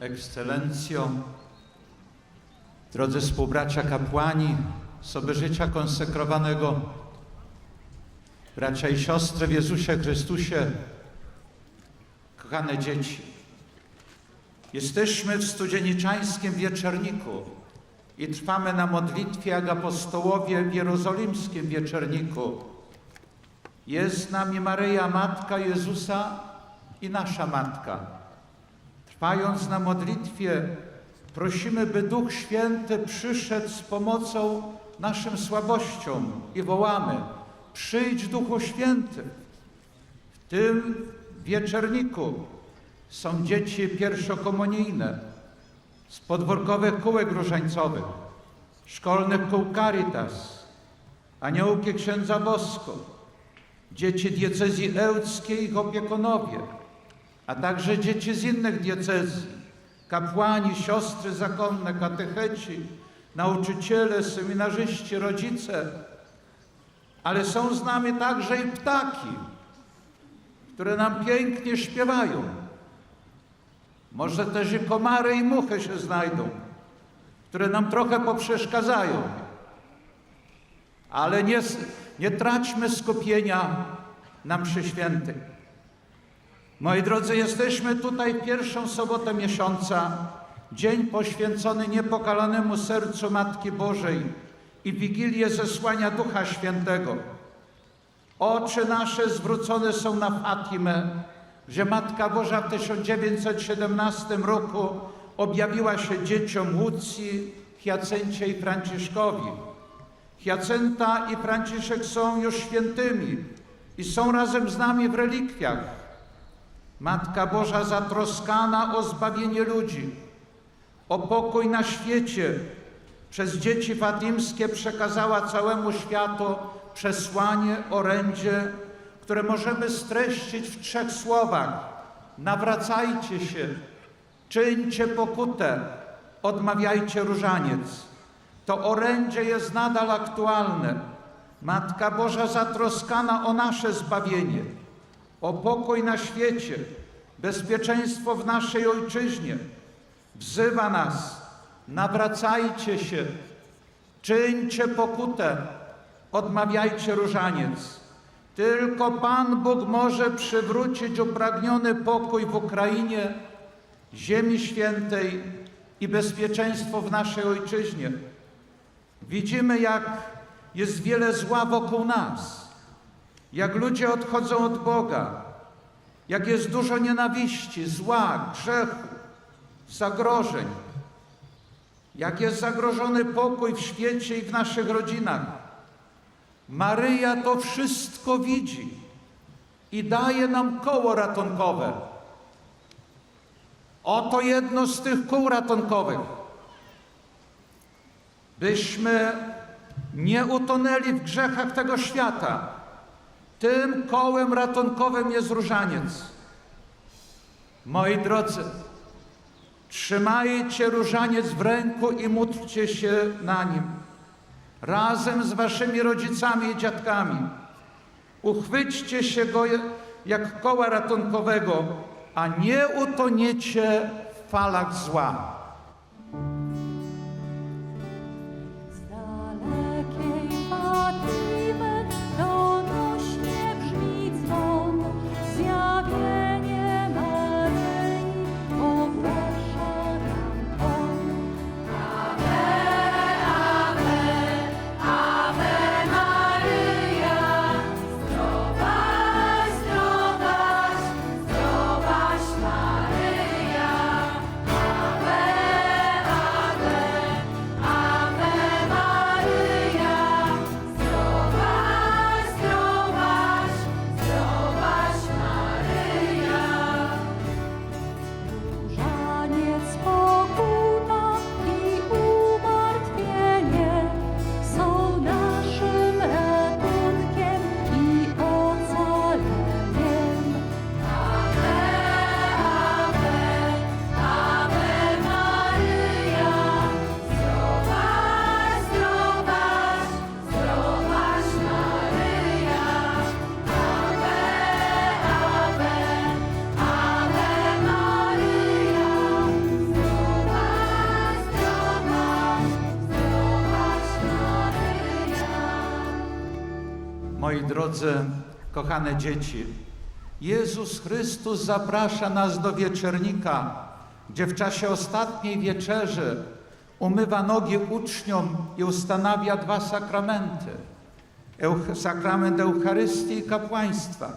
Ekscelencjo, drodzy współbracia kapłani, osoby życia konsekrowanego, bracia i siostry w Jezusie Chrystusie, kochane dzieci. Jesteśmy w studzieniczańskim wieczorniku i trwamy na modlitwie jak apostołowie w jerozolimskim wieczorniku. Jest z nami Maryja, Matka Jezusa i nasza Matka. Trwając na modlitwie, prosimy, by Duch Święty przyszedł z pomocą naszym słabościom i wołamy: Przyjdź Duchu Święty. W tym wieczorniku są dzieci pierwszokomunijne z podwórkowych kółek różańcowych, szkolnych kół Caritas, aniołki księdza Bosko, dzieci diecezji ełckiej i ich opiekunowie, a także dzieci z innych diecezji, kapłani, siostry zakonne, katecheci, nauczyciele, seminarzyści, rodzice, ale są z nami także i ptaki, które nam pięknie śpiewają. Może też i komary i muchy się znajdą, które nam trochę poprzeszkadzają. Ale nie, nie traćmy skupienia na mszy świętej. Moi drodzy, jesteśmy tutaj pierwszą sobotę miesiąca, dzień poświęcony niepokalanemu sercu Matki Bożej i Wigilię zesłania Ducha Świętego. Oczy nasze zwrócone są na Fatimę, że Matka Boża w 1917 roku objawiła się dzieciom Łucji, Hiacencie i Franciszkowi. Hiacenta i Franciszek są już świętymi i są razem z nami w relikwiach. Matka Boża zatroskana o zbawienie ludzi, o pokój na świecie, przez dzieci fatimskie przekazała całemu światu przesłanie, orędzie, które możemy streścić w trzech słowach. Nawracajcie się, czyńcie pokutę, odmawiajcie różaniec. To orędzie jest nadal aktualne. Matka Boża zatroskana o nasze zbawienie, o pokój na świecie, bezpieczeństwo w naszej ojczyźnie, wzywa nas, nawracajcie się, czyńcie pokutę, odmawiajcie różaniec. Tylko Pan Bóg może przywrócić upragniony pokój w Ukrainie, Ziemi Świętej i bezpieczeństwo w naszej ojczyźnie. Widzimy, jak jest wiele zła wokół nas, jak ludzie odchodzą od Boga, jak jest dużo nienawiści, zła, grzechu, zagrożeń, jak jest zagrożony pokój w świecie i w naszych rodzinach. Maryja to wszystko widzi i daje nam koło ratunkowe. Oto jedno z tych kół ratunkowych. Byśmy nie utonęli w grzechach tego świata. Tym kołem ratunkowym jest różaniec. Moi drodzy, trzymajcie różaniec w ręku i módlcie się na nim razem z waszymi rodzicami i dziadkami. Uchwyćcie się go jak koła ratunkowego, a nie utoniecie w falach zła. Moi drodzy, kochane dzieci, Jezus Chrystus zaprasza nas do wieczernika, gdzie w czasie ostatniej wieczerzy umywa nogi uczniom i ustanawia dwa sakramenty. Sakrament Eucharystii i kapłaństwa.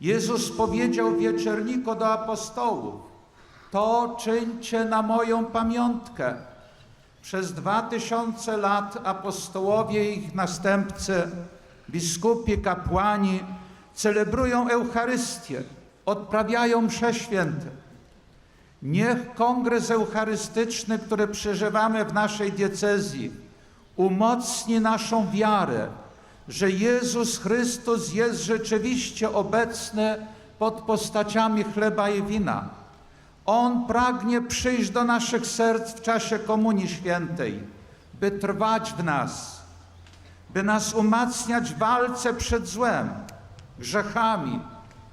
Jezus powiedział w wieczerniku do apostołów, to czyńcie na moją pamiątkę. Przez dwa tysiące lat apostołowie i ich następcy, biskupi, kapłani celebrują Eucharystię, odprawiają msze święte. Niech kongres eucharystyczny, który przeżywamy w naszej diecezji, umocni naszą wiarę, że Jezus Chrystus jest rzeczywiście obecny pod postaciami chleba i wina. On pragnie przyjść do naszych serc w czasie Komunii Świętej, by trwać w nas, by nas umacniać w walce przed złem, grzechami,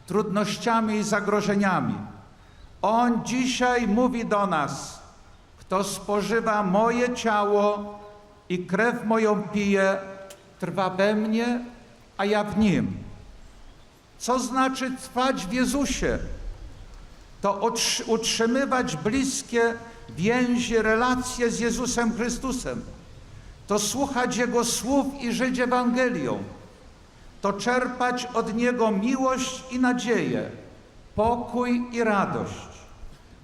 trudnościami i zagrożeniami. On dzisiaj mówi do nas: Kto spożywa moje ciało i krew moją pije, trwa we mnie, a ja w nim. Co znaczy trwać w Jezusie? To utrz- utrzymywać bliskie więzi, relacje z Jezusem Chrystusem. To słuchać Jego słów i żyć Ewangelią. To czerpać od Niego miłość i nadzieję, pokój i radość.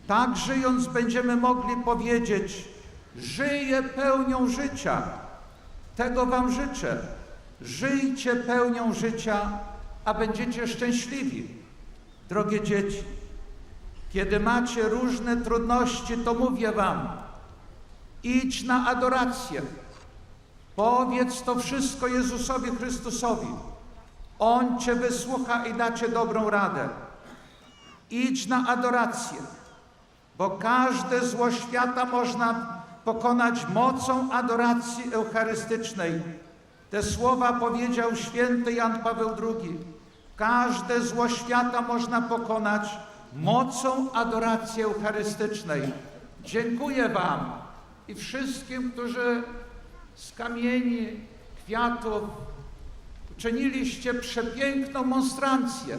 Tak żyjąc będziemy mogli powiedzieć, żyję pełnią życia. Tego Wam życzę. Żyjcie pełnią życia, a będziecie szczęśliwi. Drogie dzieci, kiedy macie różne trudności, to mówię Wam, idź na adorację. Powiedz to wszystko Jezusowi Chrystusowi. On Cię wysłucha i da Ci dobrą radę. Idź na adorację, bo każde zło świata można pokonać mocą adoracji eucharystycznej. Te słowa powiedział święty Jan Paweł II. Każde zło świata można pokonać mocą adoracji eucharystycznej. Dziękuję Wam i wszystkim, którzy z kamieni, kwiatów uczyniliście przepiękną monstrancję.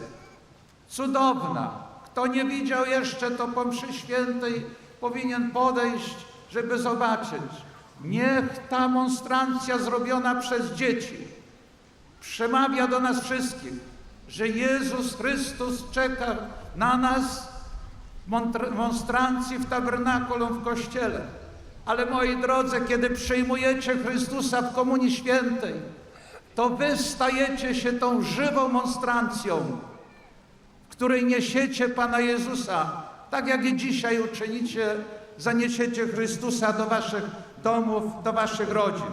Cudowna. Kto nie widział jeszcze, to po mszy świętej powinien podejść, żeby zobaczyć. Niech ta monstrancja zrobiona przez dzieci przemawia do nas wszystkich, że Jezus Chrystus czeka na nas w monstrancji w tabernakulum w kościele. Ale moi drodzy, kiedy przyjmujecie Chrystusa w Komunii Świętej, to wy stajecie się tą żywą monstrancją, w której niesiecie Pana Jezusa, tak jak i dzisiaj uczynicie, zaniesiecie Chrystusa do waszych domów, do waszych rodzin.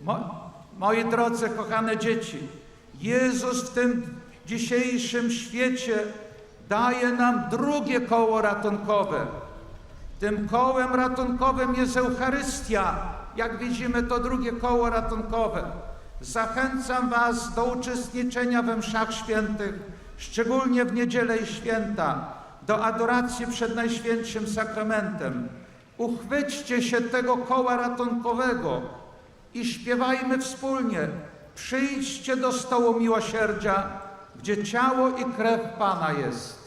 Mo, moi drodzy, kochane dzieci, Jezus w tym dzisiejszym świecie daje nam drugie koło ratunkowe. Tym kołem ratunkowym jest Eucharystia. Jak widzimy, to drugie koło ratunkowe. Zachęcam Was do uczestniczenia we mszach świętych, szczególnie w niedzielę i święta, do adoracji przed Najświętszym Sakramentem. Uchwyćcie się tego koła ratunkowego i śpiewajmy wspólnie. Przyjdźcie do stołu miłosierdzia, gdzie ciało i krew Pana jest.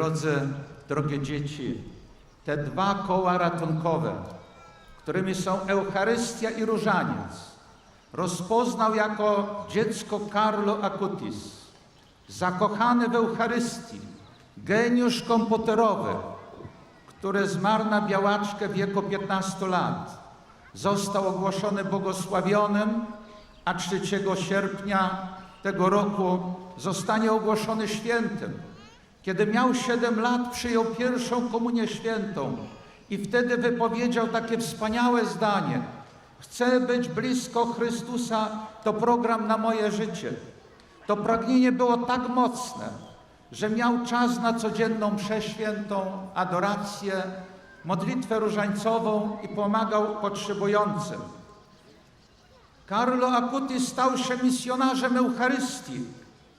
Drodzy, drogie dzieci, te dwa koła ratunkowe, którymi są Eucharystia i Różaniec, rozpoznał jako dziecko Carlo Acutis, zakochany w Eucharystii, geniusz komputerowy, który zmarł na białaczkę w wieku 15 lat. Został ogłoszony błogosławionym, a 3 sierpnia tego roku zostanie ogłoszony świętym. Kiedy miał 7 lat, przyjął pierwszą komunię świętą i wtedy wypowiedział takie wspaniałe zdanie: Chcę być blisko Chrystusa, to program na moje życie. To pragnienie było tak mocne, że miał czas na codzienną mszę świętą, adorację, modlitwę różańcową i pomagał potrzebującym. Carlo Acutis stał się misjonarzem Eucharystii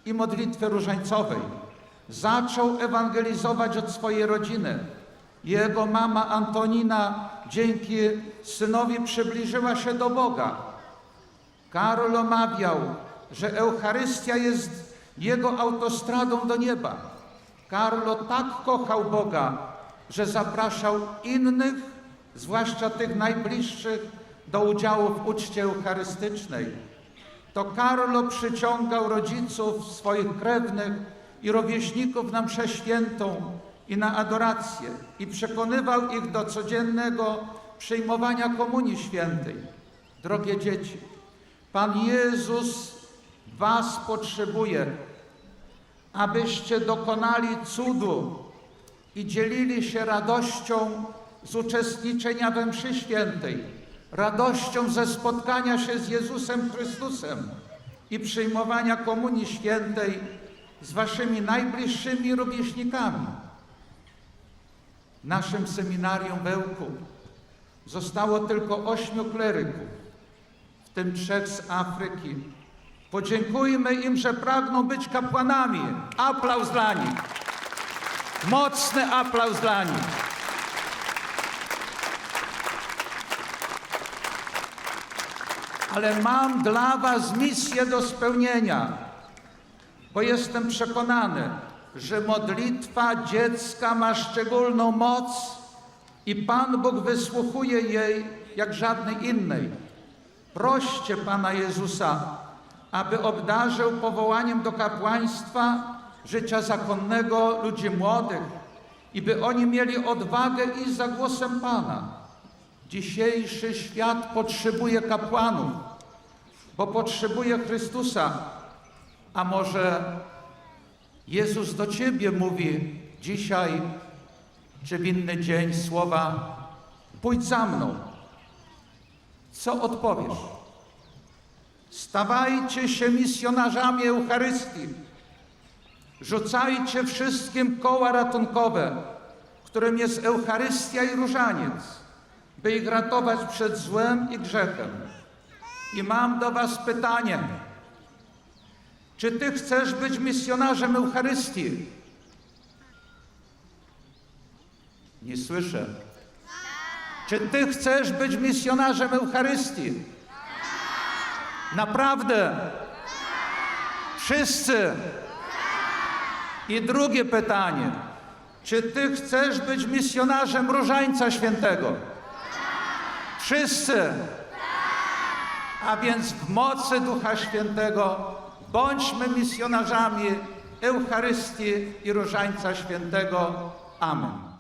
i modlitwy różańcowej. Zaczął ewangelizować od swojej rodziny. Jego mama Antonina dzięki synowi przybliżyła się do Boga. Karol mawiał, że Eucharystia jest jego autostradą do nieba. Karlo tak kochał Boga, że zapraszał innych, zwłaszcza tych najbliższych, do udziału w uczcie eucharystycznej. To Karlo przyciągał rodziców, swoich krewnych i rówieśników na mszę świętą i na adorację i przekonywał ich do codziennego przyjmowania komunii świętej. Drogie dzieci, Pan Jezus Was potrzebuje, abyście dokonali cudu i dzielili się radością z uczestniczenia we mszy świętej, radością ze spotkania się z Jezusem Chrystusem i przyjmowania komunii świętej z waszymi najbliższymi rówieśnikami. Naszym seminarium w Ełku zostało tylko ośmiu kleryków, w tym trzech z Afryki. Podziękujmy im, że pragną być kapłanami. Aplauz dla nich. Mocny aplauz dla nich. Ale mam dla Was misję do spełnienia, bo jestem przekonany, że modlitwa dziecka ma szczególną moc i Pan Bóg wysłuchuje jej jak żadnej innej. Proście Pana Jezusa, aby obdarzył powołaniem do kapłaństwa życia zakonnego ludzi młodych i by oni mieli odwagę iść za głosem Pana. Dzisiejszy świat potrzebuje kapłanów, bo potrzebuje Chrystusa. A może Jezus do Ciebie mówi dzisiaj czy w inny dzień słowa: Pójdź za mną. Co odpowiesz? Stawajcie się misjonarzami Eucharystii. Rzucajcie wszystkim koła ratunkowe, którym jest Eucharystia i różaniec, by ich ratować przed złem i grzechem. I mam do Was pytanie. Czy Ty chcesz być misjonarzem Eucharystii? Nie słyszę. Czy Ty chcesz być misjonarzem Eucharystii? Naprawdę? Wszyscy? I drugie pytanie. Czy Ty chcesz być misjonarzem Różańca Świętego? Wszyscy? A więc w mocy Ducha Świętego bądźmy misjonarzami Eucharystii i Różańca Świętego. Amen.